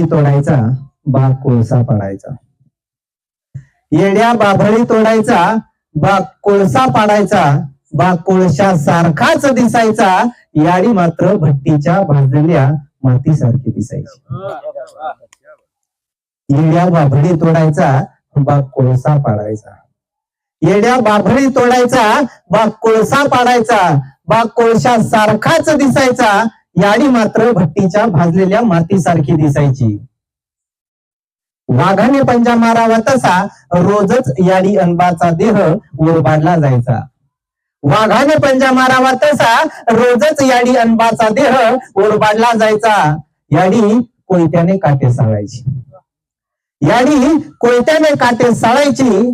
तोडायचा बाग कोळसा पाडायचा. येड्या बाभळी तोडायचा बाग कोळसा पाडायचा बाग कोळशा सारखाच दिसायचा याडी मात्र भट्टीच्या भाजलेल्या मातीसारखी दिसायची. येड्या बाभळी तोडायचा बाग कोळसा पाडायचा. येड्या बाभळी तोडायचा बाग कोळसा पाडायचा बाग कोळशा सारखाच दिसायचा याडी मात्र भट्टीच्या भाजलेल्या मातीसारखी दिसायची. वाघाने पंजा मारावा तसा रोजच याडी अनबाचा देह ओरबाडला जायचा. वाघाने पंजा मारावा तसा रोजच याडी अनबाचा देह ओरबाडला जायचा. याडी कोयत्याने काटे साळायची. याडी कोयत्याने काटे साळायची.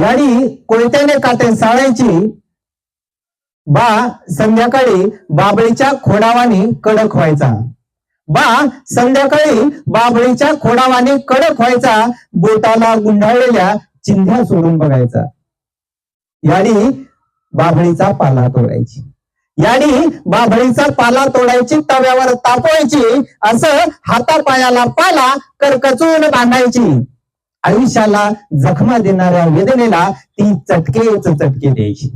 याडी कोयत्याने काटे साळायची? बा संध्याकाळी बाबळीच्या खोडावाने कडक व्हायचा. बा संध्याकाळी बाबळीच्या खोडावाने कडक व्हायचा बोटाला गुंडाळलेल्या चिंध्या सोडून बघायचा. याडी बाबळीचा पाला तोडायची. याडी बाभळीचा पाला तोडायची तव्यावर तापवायची असं हातापायाला पाला करकचून बांधायची. आयुष्याला जखमा देणाऱ्या वेदनेला ती चटकेच चटके द्यायची.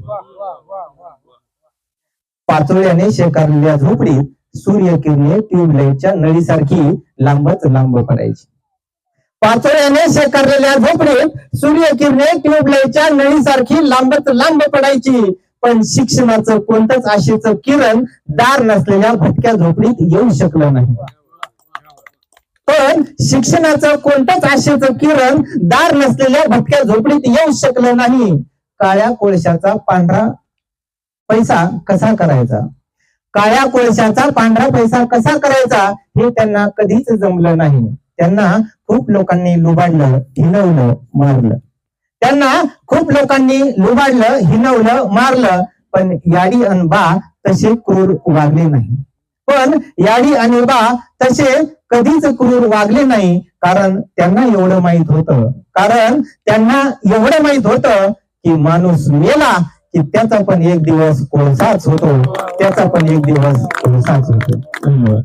पाचोळ्याने शेकारलेल्या झोपडीत सूर्यकिरणे ट्यूबलाईटच्या नळीसारखी लांबच लांब पडायची. पाचोळ्याने शेकारलेल्या झोपडीत सूर्यकिरणे ट्यूबलाईटच्या नळीसारखी लांबच लांब पडायची. पण शिक्षणाचं कोणतंच आशेचं किरण दार नसलेल्या भटक्या झोपडीत येऊ शकलं नाही. पण शिक्षणाचं कोणतंच आशेचं किरण दार नसलेल्या भटक्या झोपडीत येऊ शकलं नाही. काळ्या कोळशाचा पांढरा पैसा कसा करायचा? काळ्या कोळशाचा पांढरा पैसा कसा करायचा हे त्यांना कधीच जमलं नाही. त्यांना खूप लोकांनी लुबाडलं हिनवलं मारलं. त्यांना खूप लोकांनी लुबाडलं हिनवलं मारलं पण याडी अन बा तसे क्रूर वागले नाही पण याडी आणि बा तसे कधीच क्रूर वागले नाही कारण त्यांना एवढं माहीत होतं. कारण त्यांना एवढं माहीत होतं की माणूस मेला की त्याचा पण एक दिवस कोळसाच होतो. त्याचा पण एक दिवस कोळसाच होतो. धन्यवाद.